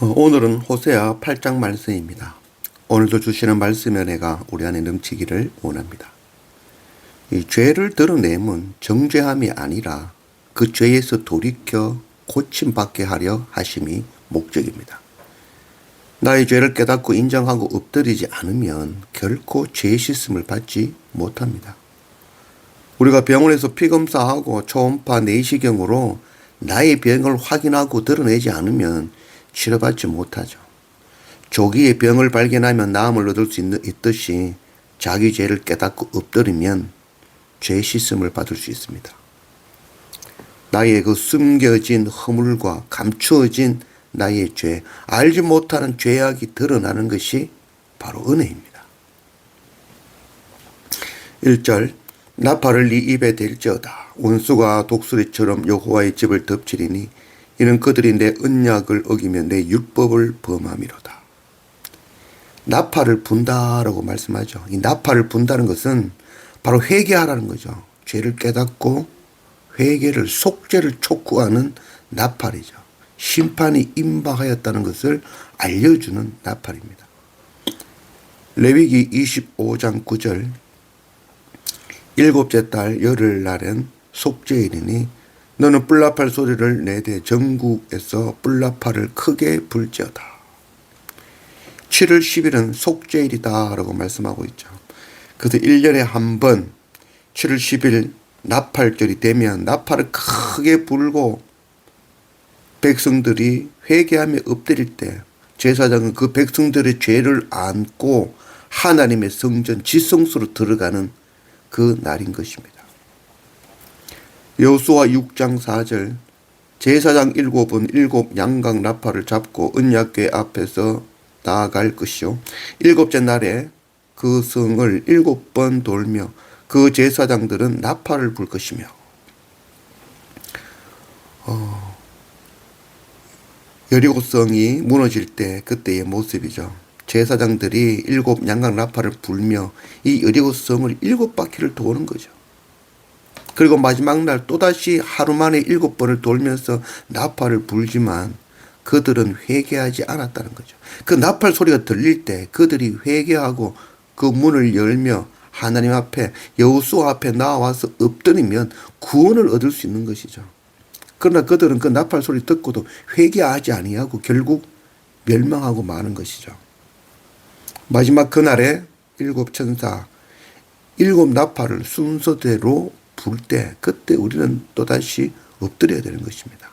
어, 오늘은 호세아 8장 말씀입니다. 오늘도 주시는 말씀의 은혜가 우리 안에 넘치기를 원합니다. 이 죄를 드러내면 정죄함이 아니라 그 죄에서 돌이켜 고침받게 하려 하심이 목적입니다. 나의 죄를 깨닫고 인정하고 엎드리지 않으면 결코 죄 씻음을 받지 못합니다. 우리가 병원에서 피검사하고 초음파 내시경으로 나의 병을 확인하고 드러내지 않으면 치료받지 못하죠. 조기에 병을 발견하면 나음을 얻을 수 있는, 있듯이 자기 죄를 깨닫고 엎드리면 죄 씻음을 받을 수 있습니다. 나의 그 숨겨진 허물과 감추어진 나의 죄, 알지 못하는 죄악이 드러나는 것이 바로 은혜입니다. 1절 나팔을 네 입에 댈지어다 원수가 독수리처럼 여호와의 집을 덮치리니 이는 그들이 내 언약을 어기며 내 율법을 범함이로다. 나팔을 분다라고 말씀하죠. 이 나팔을 분다는 것은 바로 회개하라는 거죠. 죄를 깨닫고 회개를 속죄를 촉구하는 나팔이죠. 심판이 임박하였다는 것을 알려주는 나팔입니다. 레위기 25장 9절 일곱째 달 열흘 날엔 속죄일이니 너는 뿔나팔 소리를 내되 전국에서 뿔나팔을 크게 불지어다. 7월 10일은 속죄일이다 라고 말씀하고 있죠. 그래서 1년에 한 번 7월 10일 나팔절이 되면 나팔을 크게 불고 백성들이 회개하며 엎드릴 때 제사장은 그 백성들의 죄를 안고 하나님의 성전 지성소로 들어가는 그 날인 것입니다. 여수와 6장 4절 제사장 일곱은 일곱 양각 나팔을 잡고 언약궤 앞에서 나아갈 것이요 일곱째 날에 그 성을 일곱 번 돌며 그 제사장들은 나팔을 불 것이며 어, 여리고성이 무너질 때 그때의 모습이죠. 제사장들이 일곱 양각 나팔을 불며 이 여리고성을 일곱 바퀴를 도는 거죠. 그리고 마지막 날 또다시 하루 만에 일곱 번을 돌면서 나팔을 불지만 그들은 회개하지 않았다는 거죠. 그 나팔 소리가 들릴 때 그들이 회개하고 그 문을 열며 하나님 앞에 여호수 앞에 나와서 엎드리면 구원을 얻을 수 있는 것이죠. 그러나 그들은 그 나팔 소리 듣고도 회개하지 아니하고 결국 멸망하고 마는 것이죠. 마지막 그날에 일곱 천사 일곱 나팔을 순서대로 불때 그때 우리는 또다시 엎드려야 되는 것입니다.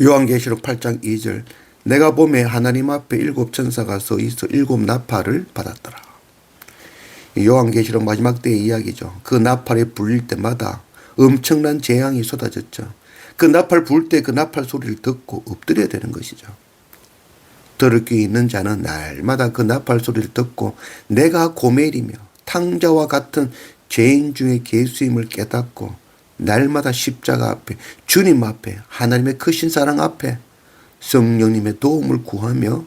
요한계시록 8장 2절 내가 봄에 하나님 앞에 일곱 천사가 서 있어 일곱 나팔을 받았더라. 요한계시록 마지막 때의 이야기죠. 그 나팔이 불릴 때마다 엄청난 재앙이 쏟아졌죠. 그 나팔 불 때 그 나팔 소리를 듣고 엎드려야 되는 것이죠. 들을 귀 있는 자는 날마다 그 나팔 소리를 듣고 내가 고멜이며 탕자와 같은 죄인 중에 개수임을 깨닫고 날마다 십자가 앞에 주님 앞에 하나님의 크신 사랑 앞에 성령님의 도움을 구하며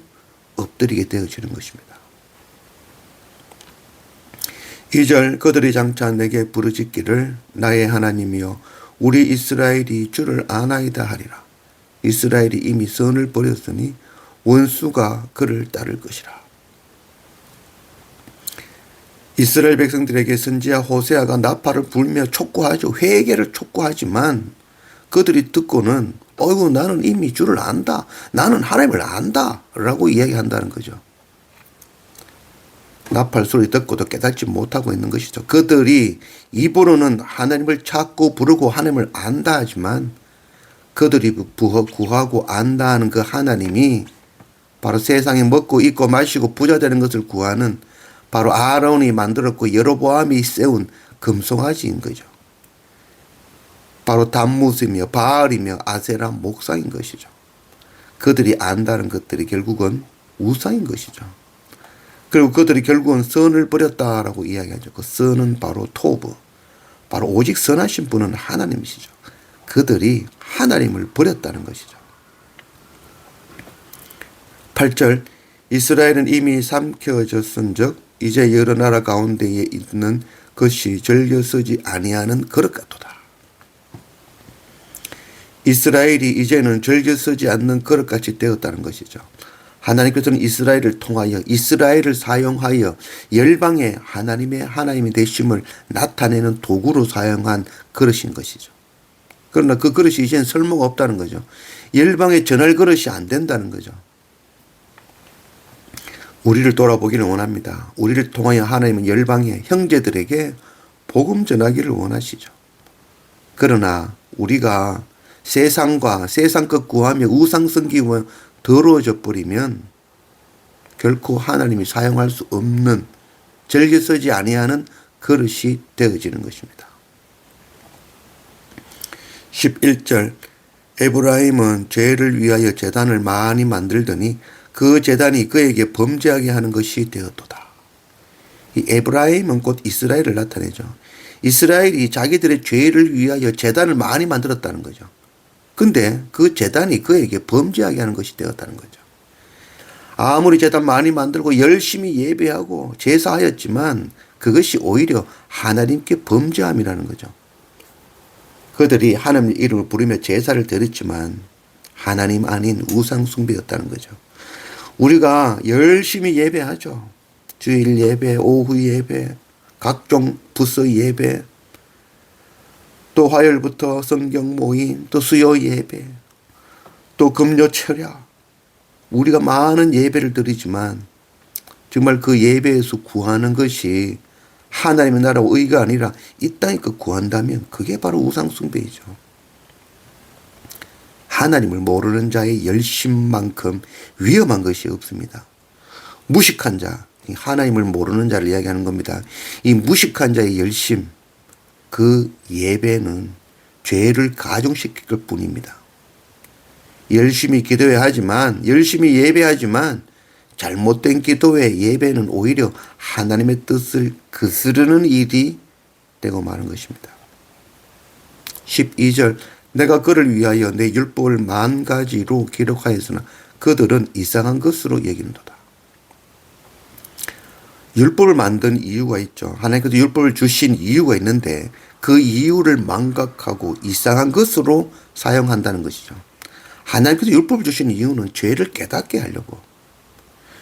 엎드리게 되어지는 것입니다. 2절 그들이 장차 내게 부르짖기를 나의 하나님이여 우리 이스라엘이 주를 아나이다 하리라. 이스라엘이 이미 선을 버렸으니 원수가 그를 따를 것이라. 이스라엘 백성들에게 선지자 호세아가 나팔을 불며 촉구하죠. 회개를 촉구하지만 그들이 듣고는 어이구 나는 이미 주를 안다. 나는 하나님을 안다. 라고 이야기한다는 거죠. 나팔 소리 듣고도 깨닫지 못하고 있는 것이죠. 그들이 입으로는 하나님을 찾고 부르고 하나님을 안다 하지만 그들이 구하고 안다 하는 그 하나님이 바로 세상에 먹고 입고 마시고 부자 되는 것을 구하는 바로 아론이 만들었고 여로보암이 세운 금송아지인 거죠. 바로 단무스며 바알이며 아세라 목상인 것이죠. 그들이 안다는 것들이 결국은 우상인 것이죠. 그리고 그들이 결국은 선을 버렸다라고 이야기하죠. 그 선은 바로 토브. 바로 오직 선하신 분은 하나님이시죠. 그들이 하나님을 버렸다는 것이죠. 8절 이스라엘은 이미 삼켜졌은 즉 이제 여러 나라 가운데에 있는 것이 절려 서지 아니하는 그릇 같도다. 이스라엘이 이제는 즐겨 쓰지 않는 그릇같이 되었다는 것이죠. 하나님께서는 이스라엘을 통하여 이스라엘을 사용하여 열방에 하나님의 하나님이 되심을 나타내는 도구로 사용한 그릇인 것이죠. 그러나 그 그릇이 이제는 쓸모가 없다는 거죠. 열방에 전할 그릇이 안 된다는 거죠. 우리를 돌아보기를 원합니다. 우리를 통하여 하나님은 열방의 형제들에게 복음 전하기를 원하시죠. 그러나 우리가 세상과 세상 것 구하며 우상 섬기며 더러워져 버리면 결코 하나님이 사용할 수 없는 즐겨 쓰지 아니하는 그릇이 되어지는 것입니다. 11절 에브라임은 죄를 위하여 재단을 많이 만들더니 그 재단이 그에게 범죄하게 하는 것이 되었도다. 이 에브라임은 곧 이스라엘을 나타내죠. 이스라엘이 자기들의 죄를 위하여 재단을 많이 만들었다는 거죠. 근데 그 재단이 그에게 범죄하게 하는 것이 되었다는 거죠. 아무리 재단 많이 만들고 열심히 예배하고 제사하였지만 그것이 오히려 하나님께 범죄함이라는 거죠. 그들이 하나님 이름을 부르며 제사를 드렸지만 하나님 아닌 우상 숭배였다는 거죠. 우리가 열심히 예배하죠. 주일 예배, 오후 예배, 각종 부서 예배, 또 화요일부터 성경 모임, 또 수요 예배, 또 금요 철야. 우리가 많은 예배를 드리지만 정말 그 예배에서 구하는 것이 하나님의 나라 의가 아니라 이 땅에 그 구한다면 그게 바로 우상숭배이죠. 하나님을 모르는 자의 열심만큼 위험한 것이 없습니다. 무식한 자, 하나님을 모르는 자를 이야기하는 겁니다. 이 무식한 자의 열심, 그 예배는 죄를 가중시킬 뿐입니다. 열심히 기도해야 하지만, 열심히 예배하지만, 잘못된 기도의 예배는 오히려 하나님의 뜻을 거스르는 일이 되고 마는 것입니다. 12절 내가 그를 위하여 내 율법을 만 가지로 기록하였으나 그들은 이상한 것으로 여기는도다. 율법을 만든 이유가 있죠. 하나님께서 율법을 주신 이유가 있는데 그 이유를 망각하고 이상한 것으로 사용한다는 것이죠. 하나님께서 율법을 주신 이유는 죄를 깨닫게 하려고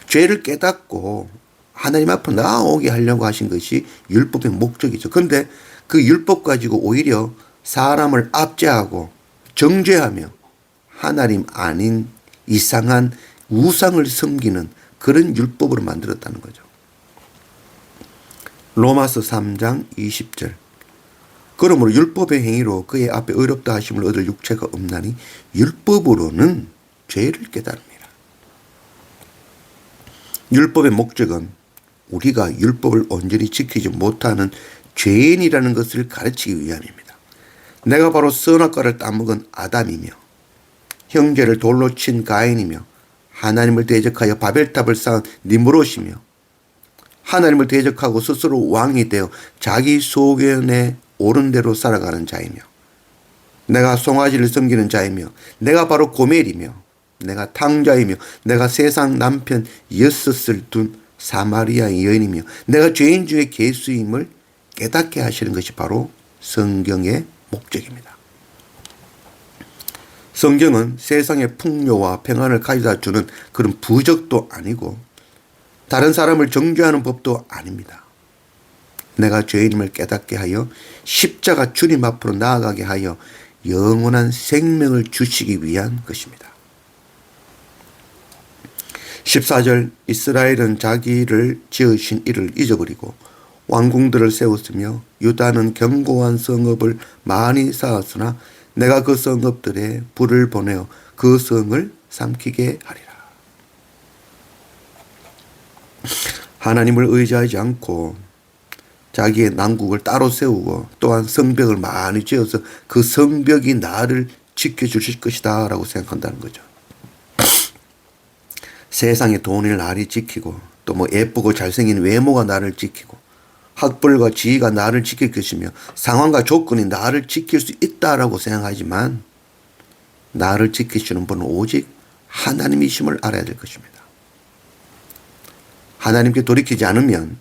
죄를 깨닫고 하나님 앞으로 나오게 하려고 하신 것이 율법의 목적이죠. 그런데 그 율법 가지고 오히려 사람을 압제하고 정죄하며 하나님 아닌 이상한 우상을 섬기는 그런 율법으로 만들었다는 거죠. 로마서 3장 20절. 그러므로 율법의 행위로 그의 앞에 의롭다 하심을 얻을 육체가 없나니 율법으로는 죄를 깨달습니다. 율법의 목적은 우리가 율법을 온전히 지키지 못하는 죄인이라는 것을 가르치기 위함입니다. 내가 바로 선악과를 따먹은 아담이며 형제를 돌로 친 가인이며 하나님을 대적하여 바벨탑을 쌓은 니무롯이며 하나님을 대적하고 스스로 왕이 되어 자기 소견에 옳은 대로 살아가는 자이며 내가 송아지를 섬기는 자이며 내가 바로 고멜이며 내가 탕자이며 내가 세상 남편 여섯을 둔 사마리아 여인이며 내가 죄인 중에 개수임을 깨닫게 하시는 것이 바로 성경의 목적입니다. 성경은 세상의 풍요와 평안을 가져다 주는 그런 부적도 아니고 다른 사람을 정죄하는 법도 아닙니다. 내가 죄인임을 깨닫게 하여 십자가 주님 앞으로 나아가게 하여 영원한 생명을 주시기 위한 것입니다. 14절 이스라엘은 자기를 지으신 이를 잊어버리고 왕궁들을 세웠으며 유다는 견고한 성읍을 많이 쌓았으나 내가 그 성읍들에 불을 보내어 그 성을 삼키게 하리라. 하나님을 의지하지 않고 자기의 난국을 따로 세우고 또한 성벽을 많이 지어서 그 성벽이 나를 지켜주실 것이다 라고 생각한다는 거죠. 세상의 돈을 나를 지키고 또 뭐 예쁘고 잘생긴 외모가 나를 지키고 학벌과 지위가 나를 지킬 것이며 상황과 조건이 나를 지킬 수 있다라고 생각하지만 나를 지키시는 분은 오직 하나님이심을 알아야 될 것입니다. 하나님께 돌이키지 않으면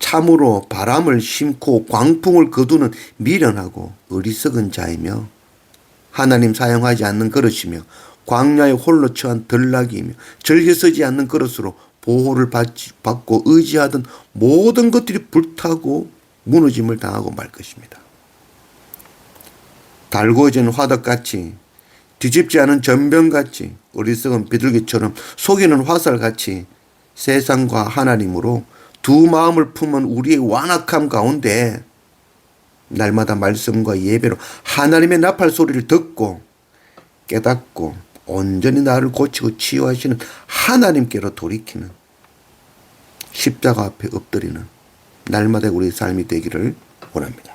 참으로 바람을 심고 광풍을 거두는 미련하고 어리석은 자이며 하나님 사용하지 않는 그릇이며 광야에 홀로 처한 들락이며 절개 서지 않는 그릇으로 보호를 받지, 받고 의지하던 모든 것들이 불타고 무너짐을 당하고 말 것입니다. 달구어진 화덕같이 뒤집지 않은 전병같이 어리석은 비둘기처럼 속이는 화살같이 세상과 하나님으로 두 마음을 품은 우리의 완악함 가운데 날마다 말씀과 예배로 하나님의 나팔 소리를 듣고 깨닫고 온전히 나를 고치고 치유하시는 하나님께로 돌이키는 십자가 앞에 엎드리는 날마다 우리의 삶이 되기를 원합니다.